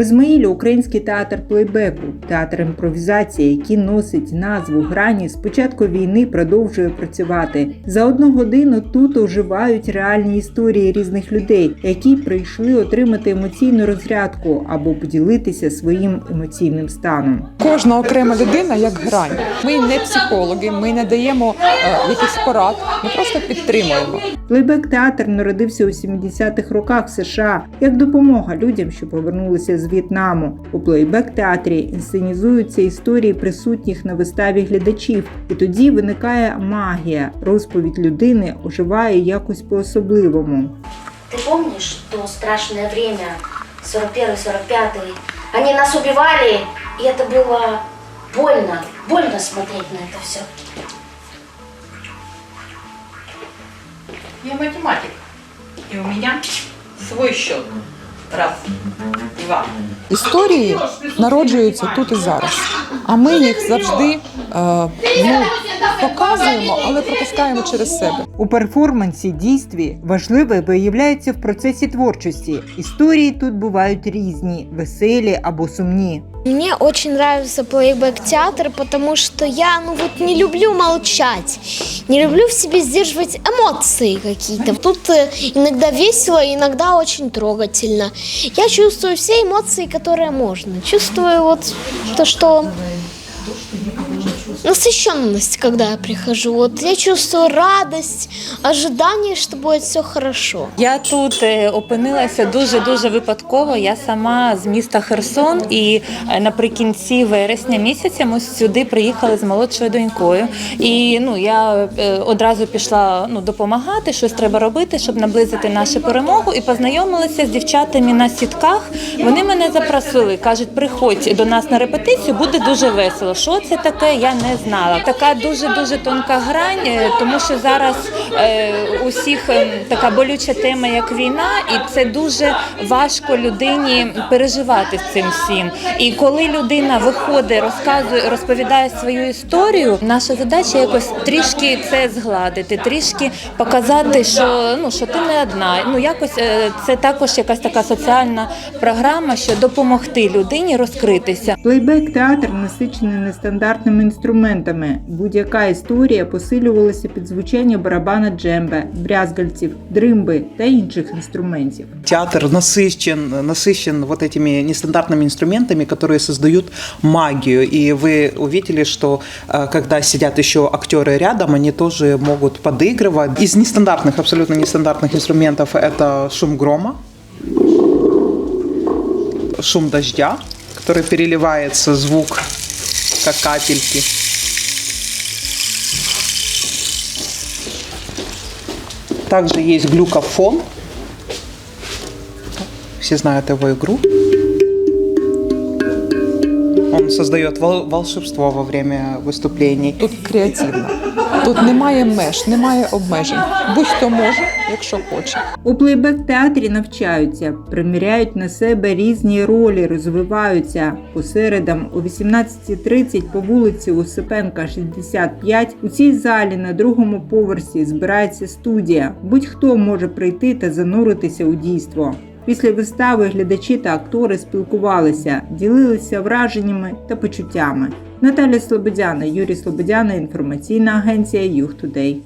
В Ізмаїлі український театр плейбеку, театр імпровізації, який носить назву грані, з початку війни продовжує працювати. За одну годину тут оживають реальні історії різних людей, які прийшли отримати емоційну розрядку або поділитися своїм емоційним станом. Кожна окрема людина як грань. Ми не психологи, ми не даємо е, якихось порад, ми просто підтримуємо. Плейбек театр народився у 70-х роках в США як допомога людям, що повернулися з В'єтнаму. У плейбек театрі інсценізуються історії присутніх на виставі глядачів, і тоді виникає магія. Розповідь людини оживає якось по-особливому. Ты помнишь то страшное время, 41-45? Они нас убивали, и это было больно, больно смотреть на это все. Я математик. И у меня свой счет. Раз, два. Історії народжуються тут і зараз. А ми їх завжди е, ну, показуємо, але пропускаємо через себе. У перформансі дійстві важливе виявляється в процесі творчості. Історії тут бувають різні, веселі або сумні. Мне очень нравится плейбэк театр, потому что я, ну вот, не люблю молчать, не люблю в себе сдерживать эмоции какие-то. Тут э, иногда весело, иногда очень трогательно. Я чувствую все эмоции, которые можно. Чувствую вот то, что насыщенность, когда я прихожу. Вот я чувствую радость, ожидание, что будет все хорошо. Я тут е, опинилася дуже дуже випадково. Я сама з міста Херсон, і е, наприкінці вересня місяця ми сюди приїхали з молодшою донькою. І ну я е, одразу пішла ну допомагати, щось треба робити, щоб наблизити нашу перемогу. І познайомилася з дівчатами на сітках. Вони мене запросили, кажуть, приходь до нас на репетицію, буде дуже весело. Що це таке? Я не знала. Така дуже дуже тонка грань, е, тому що зараз е, усіх е, така болюча тема, як війна, і це дуже важко людині переживати з цим всім. І коли людина виходить, розказує, розповідає свою історію, наша задача якось трішки це згладити, трішки показати, що ну що ти не одна. Ну якось е, це також якась така соціальна програма, що допомогти людині розкритися. Плейбек театр насичений нестандартними інструментами Будь-яка історія посилювалася під звучання барабана джембе, брязгальців, дримби та інших інструментів. Театр насыщен, насыщен вот этими нестандартными инструментами, которые создают магию. И вы увидели, что э, когда сидят еще актеры рядом, они тоже могут подыгрывать. Из нестандартных, абсолютно нестандартных инструментов это шум грома, шум дождя, который переливается звук, как капельки. Также есть глюкофон. Все знают его игру. Он создает вол- волшебство во время выступлений. Тут креативно. Тут немає меж, немає обмежень. Будь-хто може, якщо хоче. У плейбек театрі навчаються, приміряють на себе різні ролі, розвиваються. По середам о 18.30 по вулиці Осипенка, 65 у цій залі на другому поверсі збирається студія. Будь-хто може прийти та зануритися у дійство. Після вистави глядачі та актори спілкувалися, ділилися враженнями та почуттями. Наталя Слободяна, Юрій Слободяна, інформаційна агенція Юг Тудей.